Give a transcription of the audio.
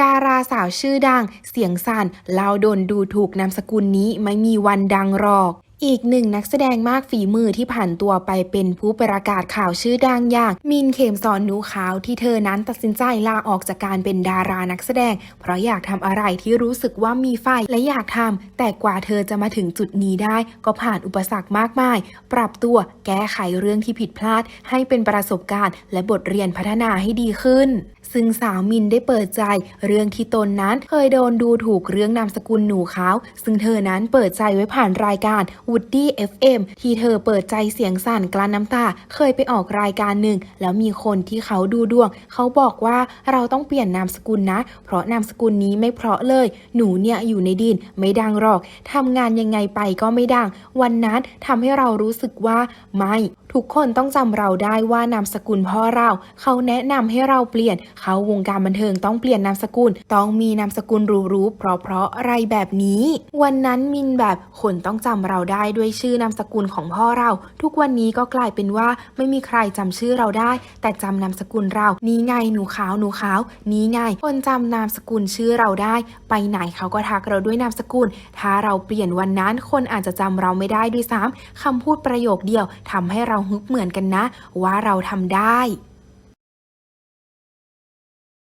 ดาราสาวชื่อดัง เสียงสั่นเล่าโดนดูถูกนามสกุลนี้ไม่มีวันดังหรอก อีกหนึ่งนักแสดงมากฝีมือที่ผ่านตัวไปเป็นผู้ประกาศข่าวชื่อดังอย่างมินเขมสอนหนูขาวที่เธอนั้นตัดสินใจลาออกจากการเป็นดารานักแสดง เพราะอยากทำอะไรที่รู้สึกว่ามีไฟและอยากทำแต่กว่าเธอจะมาถึงจุดนี้ได้ ก็ผ่านอุปสรรคมากมาย ปรับตัวแก้ไขเรื่องที่ผิดพลาด ให้เป็นประสบการณ์ และบทเรียนพัฒนาให้ดีขึ้น ซึ่งสาวมินได้เปิดใจ เรื่องที่ตนนั้นเคยโดนดูถูกเรื่องนามสกุลหนูขาวซึ่งเธอนั้นเปิดใจไว้ผ่านรายการ Woody FM ที่เธอเปิดใจเสียงสั่นกลั้นน้ำตา เคยไปออกรายการหนึ่ง แล้วมีคนที่เขาดูดวง เขาบอกว่าเราต้องเปลี่ยนนามสกุลนะ เพราะนามสกุลนี้ไม่เพราะเลย หนูเนี่ยอยู่ในดินไม่ดังหรอกทำงานยังไงไปก็ไม่ดัง วันนั้นทำให้เรารู้สึกว่าไม่ทุกคนต้องจำเราได้ว่านามสกุลพ่อเรา เขาแนะนำให้เราเปลี่ยน เขาวงการบันเทิงต้องเปลี่ยนนามสกุล ต้องมีนามสกุลรูๆเพราะๆอะไรแบบนี้ วันนั้นมินแบบคนต้องจำเราได้ได้ด้วยชื่อนามสกุลของพ่อเรา ทุกวันนี้ก็กลายเป็นว่าไม่มีใครจำชื่อเราได้ แต่จำนามสกุลเรา นี่ไงหนูขาวหนูขาว นี่ไง คนจำนามสกุลชื่อเราได้ ไปไหนเขาก็ทักเราด้วยนามสกุล ถ้าเราเปลี่ยนวันนั้นคนอาจจะจำเราไม่ได้ด้วยซ้ำคำพูดประโยคเดียวทำให้เราฮึกเหมือนกันนะ ว่าเราทำได้